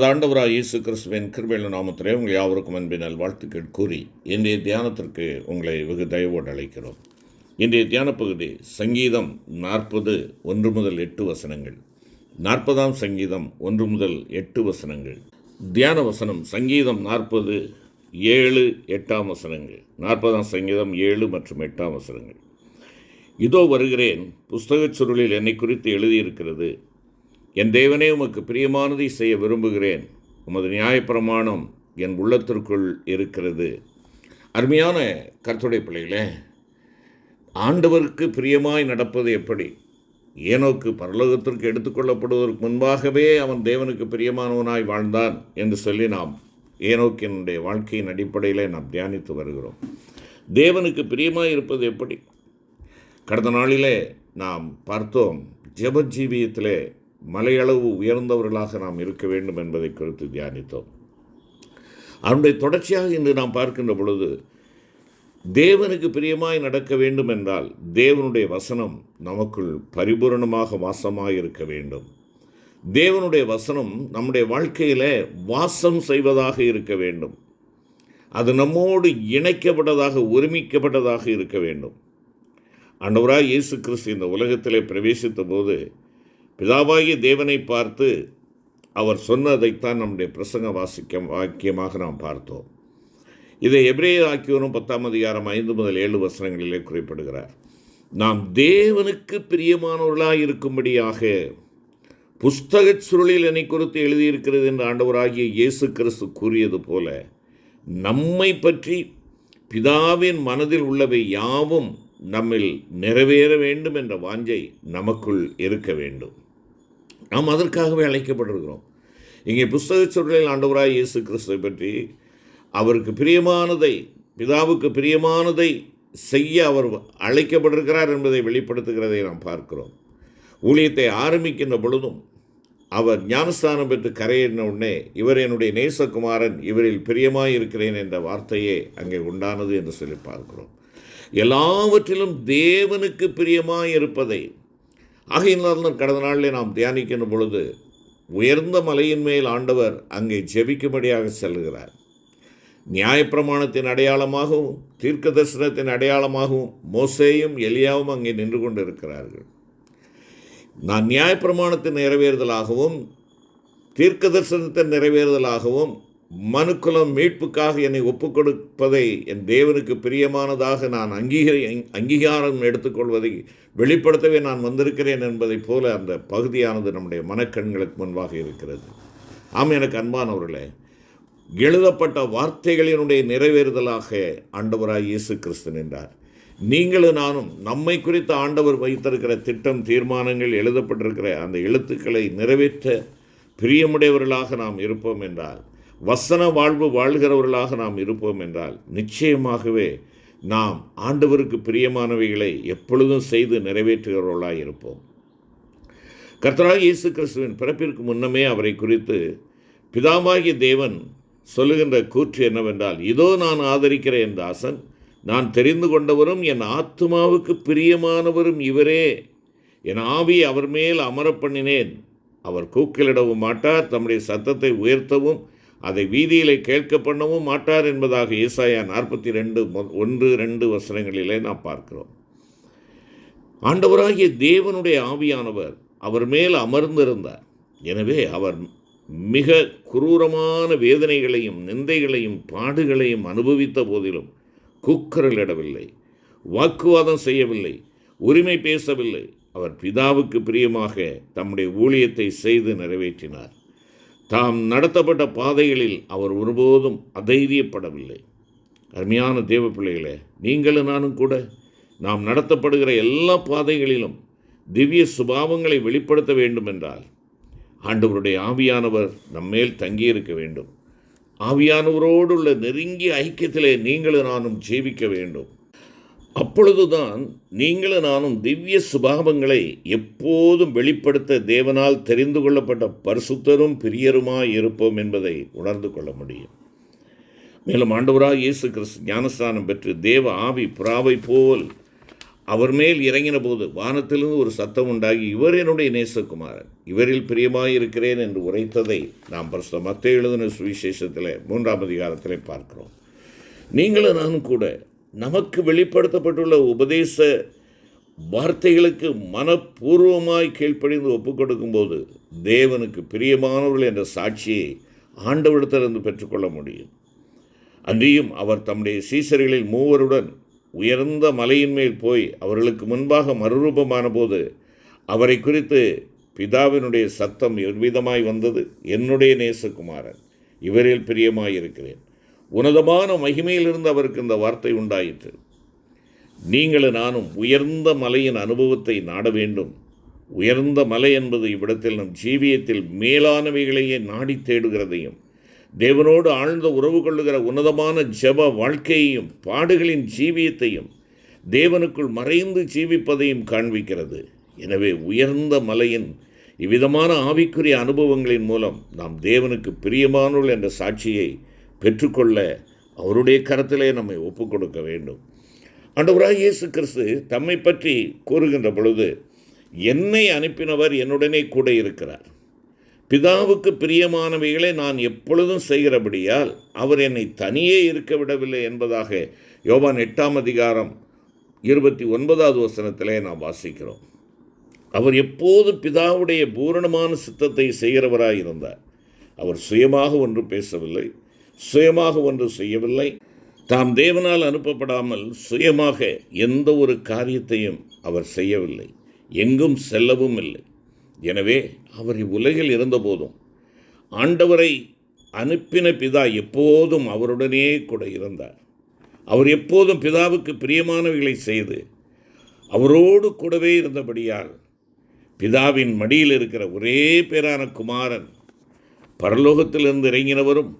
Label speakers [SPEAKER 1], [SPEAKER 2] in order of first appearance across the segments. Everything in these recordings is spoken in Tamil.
[SPEAKER 1] நமது ஆண்டவராக இயேசு கிறிஸ்துவின் கிருபையில நாமத்திலே உங்கள் யாவருக்கும் அன்பினால் வாழ்த்துக்கள் கூறி இன்றைய தியானத்திற்கு உங்களை வெகு தயவோடு அழைக்கிறோம். இன்றைய தியான பகுதி சங்கீதம் நாற்பது ஒன்று முதல் எட்டு வசனங்கள். நாற்பதாம் சங்கீதம் ஒன்று முதல் எட்டு வசனங்கள். தியான வசனம் சங்கீதம் நாற்பது ஏழு எட்டாம் வசனங்கள். நாற்பதாம் சங்கீதம் ஏழு மற்றும் எட்டாம் வசனங்கள். இதோ வருகிறேன் புஸ்தகச் சுருளில் என்னை குறித்து எழுதியிருக்கிறது. என் தேவனே உமக்கு பிரியமானதை செய்ய விரும்புகிறேன். உமது நியாயப்பிரமாணம் என் உள்ளத்திற்குள் இருக்கிறது. அருமையான கருத்துடைய பிள்ளைகளே ஆண்டவருக்கு பிரியமாய் நடப்பது எப்படி? ஏனோக்கு பரலோகத்திற்கு எடுத்துக்கொள்ளப்படுவதற்கு முன்பாகவே அவன் தேவனுக்கு பிரியமானவனாய் வாழ்ந்தான் என்று சொல்லி நாம் ஏனோக்கினுடைய வாழ்க்கையின் அடிப்படையில் நாம் தியானித்து வருகிறோம். தேவனுக்கு பிரியமாக இருப்பது எப்படி? கடந்த நாளிலே நாம் பார்த்தோம் ஜெபஜீவியத்திலே மலையளவு உயர்ந்தவர்களாக நாம் இருக்க வேண்டும் என்பதை குறித்து தியானித்தோம். அதனுடைய தொடர்ச்சியாக இன்று நாம் பார்க்கின்ற பொழுது தேவனுக்கு பிரியமாய் நடக்க வேண்டும் என்றால் தேவனுடைய வசனம் நமக்குள் பரிபூரணமாக வாசமாக இருக்க வேண்டும். தேவனுடைய வசனம் நம்முடைய வாழ்க்கையில் வாசம் செய்வதாக இருக்க வேண்டும். அது நம்மோடு இணைக்கப்பட்டதாக ஒருமிக்கப்பட்டதாக இருக்க வேண்டும். அன்னவராக இயேசு கிறிஸ்து இந்த உலகத்திலே பிரவேசித்த போது பிதாவாகிய தேவனை பார்த்து அவர் சொன்னதைத்தான் நம்முடைய பிரசங்க வாசிக்க வாக்கியமாக நாம் பார்த்தோம். இதை எப்ரேய ஆக்கியோரும் பத்தாம் அதிகாரம் ஐந்து முதல் ஏழு வசனங்களிலே குறிப்பிடுகிறார். நாம் தேவனுக்கு பிரியமானவர்களாக இருக்கும்படியாக புஸ்தகச் சுருளில் என்னை குறித்து எழுதியிருக்கிறது என்று ஆண்டவராகிய இயேசு கிறிஸ்து கூறியது போல நம்மை பற்றி பிதாவின் மனதில் உள்ளவை யாவும் நம்மில் நிறைவேற வேண்டும் என்ற வாஞ்சை நமக்குள் இருக்க வேண்டும். நாம் அதற்காகவே அழைக்கப்பட்டிருக்கிறோம். இங்கே புஸ்தக சொல்லில் ஆண்டவராய் இயேசு கிறிஸ்துவை பற்றி அவருக்கு பிரியமானதை பிதாவுக்கு பிரியமானதை செய்ய அவர் அழைக்கப்பட்டிருக்கிறார் என்பதை வெளிப்படுத்துகிறதை நாம் பார்க்கிறோம். ஊழியத்தை ஆரம்பிக்கின்ற பொழுதும் அவர் ஞானஸ்தானம் பெற்று கரையின உடனே இவர் என்னுடைய நேசகுமாரன் இவரில் பிரியமாய் இருக்கிறேன் என்ற வார்த்தையே அங்கே உண்டானது என்று சொல்லி பார்க்கிறோம். எல்லாவற்றிலும் தேவனுக்கு பிரியமாக இருப்பதை ஆகையினால் கடந்த நாளில் நாம் தியானிக்கின்ற பொழுது உயர்ந்த மலையின் மேல் ஆண்டவர் அங்கே ஜெபிக்கும்படியாக செல்கிறார். நியாயப்பிரமாணத்தின் அடையாளமாகவும் தீர்க்க தரிசனத்தின் அடையாளமாகவும் மோசேயும் எலியாவும் அங்கே நின்று கொண்டிருக்கிறார்கள். நான் நியாயப்பிரமாணத்தின் நிறைவேறுதலாகவும் தீர்க்க தரிசனத்தின் நிறைவேறுதலாகவும் மனுக்குலம் மீட்புக்காக என்னை ஒப்புக் கொடுப்பதை என் தேவனுக்கு பிரியமானதாக நான் அங்கீகரி அங்கீகாரம் எடுத்துக்கொள்வதை வெளிப்படுத்தவே நான் வந்திருக்கிறேன் என்பதைப் போல அந்த பகுதியானது நம்முடைய மனக்கண்களுக்கு முன்பாக இருக்கிறது. ஆம் எனக்கு அன்பானவர்களே எழுதப்பட்ட வார்த்தைகளினுடைய நிறைவேறுதலாக ஆண்டவராய் இயேசு கிறிஸ்து நின்றார். நீங்களும் நானும் நம்மை குறித்து ஆண்டவர் வைத்திருக்கிற திட்டம் தீர்மானங்கள் எழுதப்பட்டிருக்கிற அந்த எழுத்துக்களை நிறைவேற்ற பிரியமுடையவர்களாக நாம் இருப்போம் என்றால் வசன வாழ்வு வாழ்கிறவர்களாக நாம் இருப்போம் என்றால் நிச்சயமாகவே நாம் ஆண்டவருக்கு பிரியமானவைகளை எப்பொழுதும் செய்து நிறைவேற்றுகிறவர்களாக இருப்போம். கர்த்தராக இயேசு கிறிஸ்துவின் பிறப்பிற்கு முன்னமே அவரை குறித்து பிதாமாகிய தேவன் சொல்லுகின்ற கூற்று என்னவென்றால் இதோ நான் ஆதரிக்கிற என் தாசன் நான் தெரிந்து கொண்டவரும் என் ஆத்மாவுக்கு பிரியமானவரும் இவரே. என் ஆவி அவர் மேல் அமர பண்ணினேன். அவர் கூக்கிலிடவும் மாட்டார் தம்முடைய சத்தத்தை உயர்த்தவும் அதை வீதியிலே கேட்க பண்ணவும் மாட்டார் என்பதாக ஈசாயா நாற்பத்தி ரெண்டு ஒன்று ரெண்டு வசனங்களிலே நாம் பார்க்கிறோம். ஆண்டவராகிய தேவனுடைய ஆவியானவர் அவர் மேல் அமர்ந்திருந்தார். எனவே அவர் மிக குரூரமான வேதனைகளையும் நிந்தைகளையும் பாடுகளையும் அனுபவித்த போதிலும் குக்கரலிடவில்லை வாக்குவாதம் செய்யவில்லை உரிமை பேசவில்லை. அவர் பிதாவுக்கு பிரியமாக தம்முடைய ஊழியத்தை செய்து நிறைவேற்றினார். தாம் நடத்தப்பட்ட பாதைகளில் அவர் ஒருபோதும் அதைரியப்படவில்லை. அருமையான தேவ பிள்ளைகளே நீங்களும் நானும் கூட நாம் நடத்தப்படுகிற எல்லா பாதைகளிலும் திவ்ய சுபாவங்களை வெளிப்படுத்த வேண்டும் என்றால் ஆண்டவருடைய ஆவியானவர் நம்மேல் தங்கியிருக்க வேண்டும். ஆவியானவரோடு உள்ள நெருங்கிய ஐக்கியத்திலே நீங்களும் நானும் ஜீவிக்க வேண்டும். அப்பொழுதுதான் நீங்களும் நானும் திவ்ய சுபாவங்களை எப்போதும் வெளிப்படுத்த தேவனால் தெரிந்து கொள்ளப்பட்ட பரிசுத்தரும் பிரியருமாய் இருப்போம் என்பதை உணர்ந்து கொள்ள முடியும். மேலும் ஆண்டவராக இயேசு கிறிஸ்து ஞானஸ்தானம் பெற்று தேவ ஆவி புறாவை போல் அவர் மேல் இறங்கின போது வானத்திலிருந்து ஒரு சத்தம் உண்டாகி இவர் என்னுடைய நேசகுமாரன். இவரில் பிரியமாயிருக்கிறேன் என்று உரைத்ததை நாம் பிரஸ்த மத்த எழுதின சுவிசேஷத்தில் மூன்றாம் அதிகாரத்தில் பார்க்கிறோம். நீங்களும் நானும் கூட நமக்கு வெளிப்படுத்தப்பட்டுள்ள உபதேச வார்த்தைகளுக்கு மனப்பூர்வமாய் கீழ்ப்படிந்து ஒப்புக் கொடுக்கும்போது தேவனுக்கு பிரியமானவர்கள் என்ற சாட்சியை ஆண்டவரிடத்திலிருந்து பெற்றுக்கொள்ள முடியும். அன்றியும் அவர் தம்முடைய சீசர்களில் மூவருடன் உயர்ந்த மலையின் மேல் போய் அவர்களுக்கு முன்பாக மறுரூபமான போது அவரை குறித்து பிதாவினுடைய சத்தம் எவ்விதமாய் வந்தது? என்னுடைய நேசகுமாரன் இவரில் பிரியமாயிருக்கிறேன். உன்னதமான மகிமையிலிருந்து அவருக்கு இந்த வார்த்தை உண்டாயிற்று. நீங்களும் நானும் உயர்ந்த மலையின் அனுபவத்தை நாட வேண்டும். உயர்ந்த மலை என்பது இவ்விடத்தில் நம் ஜீவியத்தில் மேலானவைகளையே நாடி தேடுகிறதையும் தேவனோடு ஆழ்ந்த உறவு கொள்ளுகிற உன்னதமான ஜெப வாழ்க்கையையும் பாடுகளின் ஜீவியத்தையும் தேவனுக்குள் மறைந்து ஜீவிப்பதையும் காண்பிக்கிறது. எனவே உயர்ந்த மலையின் இவ்விதமான ஆவிக்குரிய அனுபவங்களின் மூலம் நாம் தேவனுக்கு பிரியமானவள் என்ற சாட்சியை பெற்றுக்கொள்ள அவருடைய கரத்திலே நம்மை ஒப்புக் கொடுக்க வேண்டும். ஆண்டவராக இயேசு கிறிஸ்து தம்மை பற்றி கூறுகின்ற பொழுது என்னை அனுப்பினவர் என்னுடனே கூட இருக்கிறார். பிதாவுக்கு பிரியமானவைகளை நான் எப்பொழுதும் செய்கிறபடியால் அவர் என்னை தனியே இருக்க விடவில்லை என்பதாக யோவான் எட்டாம் அதிகாரம் இருபத்தி ஒன்பதாவது வசனத்திலே நாம் வாசிக்கிறோம். அவர் எப்போது பிதாவுடைய பூரணமான சித்தத்தை செய்கிறவராக இருந்தார் அவர் சுயமாக ஒன்று பேசவில்லை. சுயமாக ஒன்று செய்யவில்லை. தாம் தேவனால் அனுப்பப்படாமல் சுயமாக எந்த ஒரு காரியத்தையும் அவர் செய்யவில்லை. எங்கும் செல்லவும் இல்லை. எனவே அவர் இவ்வுலகில் இருந்தபோதும் ஆண்டவரை அனுப்பின பிதா எப்போதும் அவருடனே கூட இருந்தார். அவர் எப்போதும் பிதாவுக்கு பிரியமானவைகளை செய்து அவரோடு கூடவே இருந்தபடியால் பிதாவின் மடியில் இருக்கிற ஒரே பேரான குமாரன் பரலோகத்திலிருந்து இறங்கினவரும்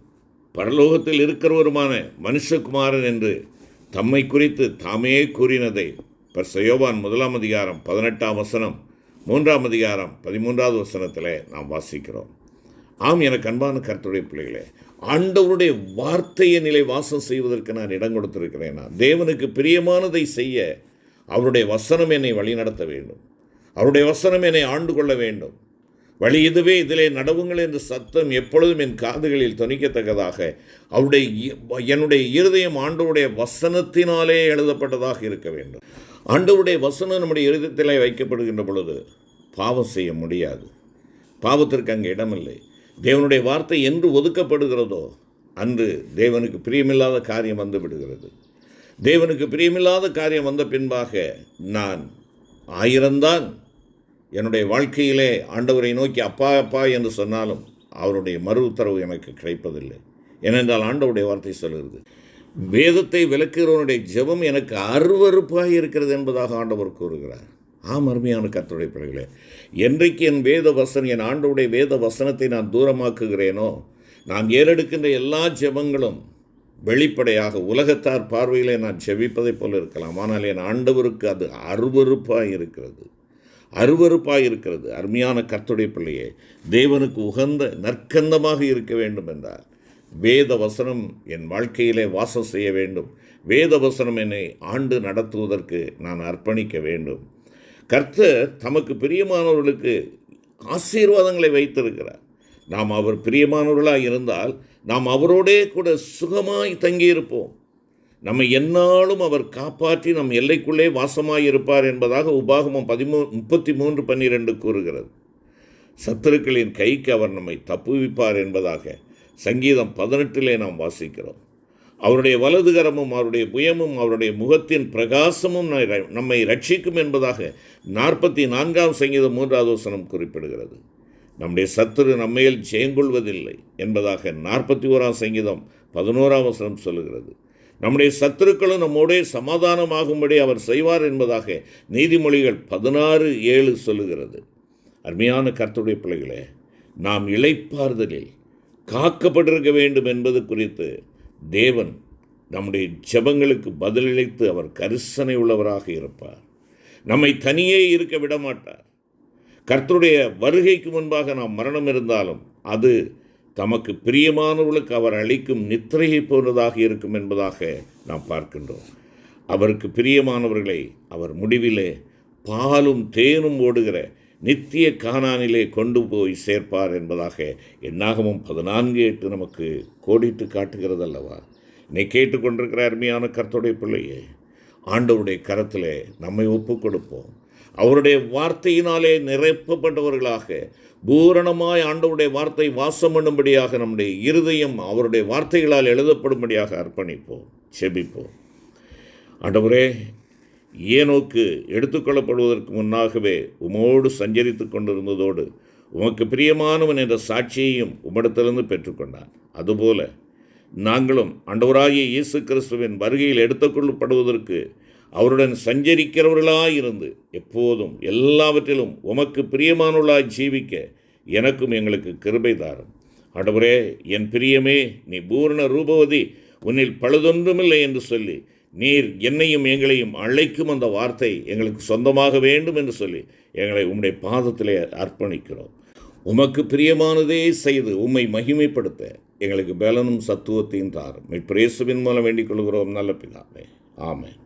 [SPEAKER 1] பரலோகத்தில் இருக்கிறவருமான மனுஷகுமாரன் என்று தம்மை குறித்து தாமே கூறினதை பர்சயோவான் முதலாம் அதிகாரம் பதினெட்டாம் வசனம் மூன்றாம் அதிகாரம் பதிமூன்றாவது வசனத்தில் நாம் வாசிக்கிறோம். ஆம் எனக்கு அன்பான கருத்துடைய பிள்ளைகளே ஆண்டவருடைய வார்த்தையை நிலை வாசம் செய்வதற்கு நான் இடம் கொடுத்திருக்கிறேனா. தேவனுக்கு பிரியமானதை செய்ய அவருடைய வசனம் என்னை வழிநடத்த வேண்டும். அவருடைய வசனம் என்னை ஆண்டு கொள்ள வேண்டும். வழி இதுவே இதிலே நடவுங்கள் என்ற சத்தம் எப்பொழுதும் என் காதுகளில் துணிக்கத்தக்கதாக அவருடைய என்னுடைய இருதயம் ஆண்டவருடைய வசனத்தினாலே எழுதப்பட்டதாக இருக்க வேண்டும். ஆண்டவருடைய வசனம் நம்முடைய இருதயத்திலே வைக்கப்படுகின்ற பொழுது பாவம் செய்ய முடியாது. பாவத்திற்கு அங்கே இடமில்லை. தேவனுடைய வார்த்தை என்று ஒதுக்கப்படுகிறதோ அன்று தேவனுக்கு பிரியமில்லாத காரியம் வந்து விடுகிறது. தேவனுக்கு பிரியமில்லாத காரியம் வந்த பின்பாக நான் ஆயிரம்தான் என்னுடைய வாழ்க்கையிலே ஆண்டவரை நோக்கி அப்பா அப்பா என்று சொன்னாலும் அவருடைய மறு உத்தரவு எனக்கு கிடைப்பதில்லை. ஏனென்றால் ஆண்டவுடைய வார்த்தை சொல்கிறது வேதத்தை விளக்குகிறவனுடைய ஜெபம் எனக்கு அருவருப்பாக இருக்கிறது என்பதாக ஆண்டவர் கூறுகிறார். ஆம் அருமையான கர்த்தருடைய பிறகுகளே என்றைக்கு என் வேத வசனம் என் ஆண்டவுடைய வேத வசனத்தை நான் தூரமாக்குகிறேனோ நான் ஏறெடுக்கின்ற எல்லா ஜெபங்களும் வெளிப்படையாக உலகத்தார் பார்வையிலே நான் ஜெபிப்பதைப் போல இருக்கலாம். ஆனால் என் ஆண்டவருக்கு அது அருவருப்பாக இருக்கிறது. அருவருப்பாக இருக்கிறது அருமையான கர்த்துடைய பிள்ளையே தேவனுக்கு உகந்த நற்கந்தமாக இருக்க வேண்டும் என்றார் வேத வசனம் என் வாழ்க்கையிலே வாசம் செய்ய வேண்டும். வேத வசனம் என்னை ஆண்டு நடத்துவதற்கு நான் அர்ப்பணிக்க வேண்டும். கர்த்தர் தமக்கு பிரியமானவர்களுக்கு ஆசீர்வாதங்களை வைத்திருக்கிறார். நாம் அவர் பிரியமானவர்களாக இருந்தால் நாம் அவரோடே கூட சுகமாய் தங்கியிருப்போம். நம்மை எந்நாளும் அவர் காப்பாற்றி நம் எல்லைக்குள்ளே வாசமாய் இருப்பார் என்பதாக உபாகமம் பதிமூ முப்பத்தி மூன்று பன்னிரெண்டு கூறுகிறது. சத்துருக்களின் கைக்கு அவர் நம்மை தப்புவிப்பார் என்பதாக சங்கீதம் பதினெட்டிலே நாம் வாசிக்கிறோம். அவருடைய வலதுகரமும் அவருடைய புயமும் அவருடைய முகத்தின் பிரகாசமும் நம்மை- நம்மை ரட்சிக்கும் என்பதாக நாற்பத்தி நான்காம் சங்கீதம் மூன்றாவது வசனம் குறிப்பிடுகிறது. நம்முடைய சத்துரு நம்மையில் ஜெயங்கொள்வதில்லை என்பதாக நாற்பத்தி ஓராம் சங்கீதம் பதினோராம் வசனம் சொல்லுகிறது. நம்முடைய சத்துருக்களும் நம்மோடே சமாதானமாகும்படி அவர் செய்வார் என்பதாக நீதிமொழிகள் பதினாறு ஏழு சொல்லுகிறது. அருமையான கர்த்தருடைய பிள்ளைகளே நாம் இழைப்பார்தலில் காக்கப்பட்டிருக்க வேண்டும் என்பது குறித்து தேவன் நம்முடைய ஜெபங்களுக்கு பதிலளித்து அவர் கரிசனை உள்ளவராக இருப்பார். நம்மை தனியே இருக்க விடமாட்டார். கர்த்தருடைய வருகைக்கு முன்பாக நாம் மரணம் இருந்தாலும் அது தமக்கு பிரியமானவர்களுக்கு அவர் அளிக்கும் நித்திரையை போன்றதாக இருக்கும் என்பதாக நாம் பார்க்கின்றோம். அவருக்கு பிரியமானவர்களை அவர் முடிவிலே பாலும் தேனும் ஓடுகிற நித்திய காணானிலே கொண்டு போய் சேர்ப்பார் என்பதாக என்னாகமும் பதினான்கு எட்டு நமக்கு கோடிட்டு காட்டுகிறது அல்லவா நீ கேட்டுக்கொண்டிருக்கிற அருமையான கருத்துடைய பிள்ளையே ஆண்டவருடைய கரத்தில் நம்மை ஒப்புக் கொடுப்போம் அவருடைய வார்த்தையினாலே நிரப்பப்பட்டவர்களாக பூரணமாய் ஆண்டவருடைய வார்த்தை வாசம் பண்ணும்படியாக நம்முடைய இருதயம் அவருடைய வார்த்தைகளால் எழுதப்படும்படியாக அர்ப்பணிப்போம் செபிப்போம். ஆண்டவரே ஏனோக்கு எடுத்துக்கொள்ளப்படுவதற்கு முன்னாகவே உமோடு சஞ்சரித்து கொண்டிருந்ததோடு உமக்கு பிரியமானவன் என்ற சாட்சியையும் உம்மிடத்திலிருந்து பெற்றுக்கொண்டான். அதுபோல நாங்களும் அண்டவராகிய இயேசு கிறிஸ்துவின் வருகையில் எடுத்துக்கொள்ளப்படுவதற்கு அவருடன் சஞ்சரிக்கிறவர்களாயிருந்து எப்போதும் எல்லாவற்றிலும் உமக்கு பிரியமானவர்களாய் ஜீவிக்க எனக்கும் எங்களுக்கு கிருபை தாரும். ஆண்டவரே என் பிரியமே நீ பூரண ரூபவதி உன்னில் பழுதொன்றுமில்லை என்று சொல்லி நீர் என்னையும் எங்களையும் அழைக்கும் அந்த வார்த்தை எங்களுக்கு சொந்தமாக வேண்டும் என்று சொல்லி எங்களை உம்முடைய பாதத்திலே அர்ப்பணிக்கிறோம். உமக்கு பிரியமானதே செய்து உம்மை மகிமைப்படுத்த எங்களுக்கு பலனும் சத்துவத்தையும் தாரும். இப்பிரேசுவின் மூலம் வேண்டிக் கொள்கிறோம் நல்ல பிதாவே. ஆமென்.